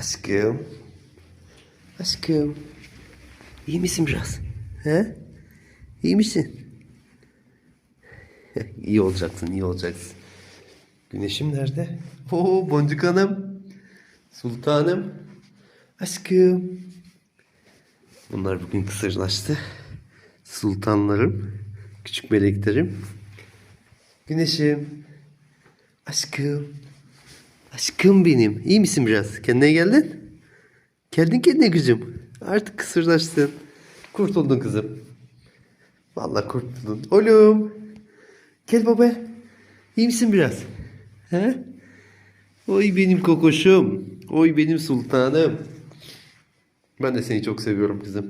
Aşkım. Aşkım. İyi misin biraz? He? İyi misin? iyi olacaksın, iyi olacaksın. Güneşim nerede? Oo, Boncuk Hanım. Sultanım. Aşkım. Bunlar bugün kısırlaştı. Sultanlarım. Küçük meleklerim. Güneşim. Aşkım. Aşkım benim. İyi misin biraz? Kendine geldin? Geldin kendine kızım. Artık kısırlaştın. Kurtuldun kızım. Vallahi kurtuldun. Oğlum. Gel baba. İyi misin biraz? He? Oy benim kokoşum. Oy benim sultanım. Ben de seni çok seviyorum kızım.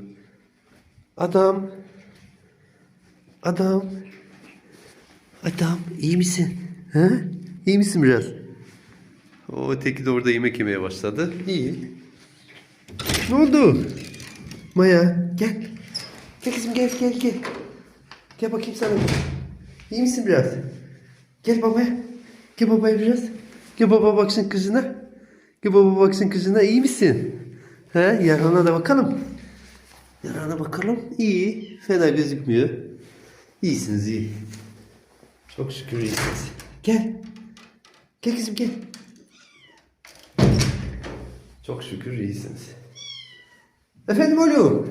Adam. Adam. Adam iyi misin? He? İyi misin biraz? O öteki de orada yemek yemeye başladı. İyi. Ne oldu? Maya gel. Gel kızım gel gel gel. Gel bakayım sana. İyi misin biraz? Gel babaya. Gel babaya biraz. Gel baba baksın kızına. Gel baba baksın kızına. İyi misin? He? Yarana da bakalım. Yarana bakalım. İyi. Fena gözükmüyor. İyisiniz iyi. Çok şükür iyisiniz. Gel. Gel kızım gel. Çok şükür iyisiniz. Efendim oğlum.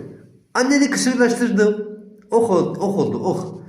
Anneni kısırlaştırdım. Oldu, oh oldu, oh.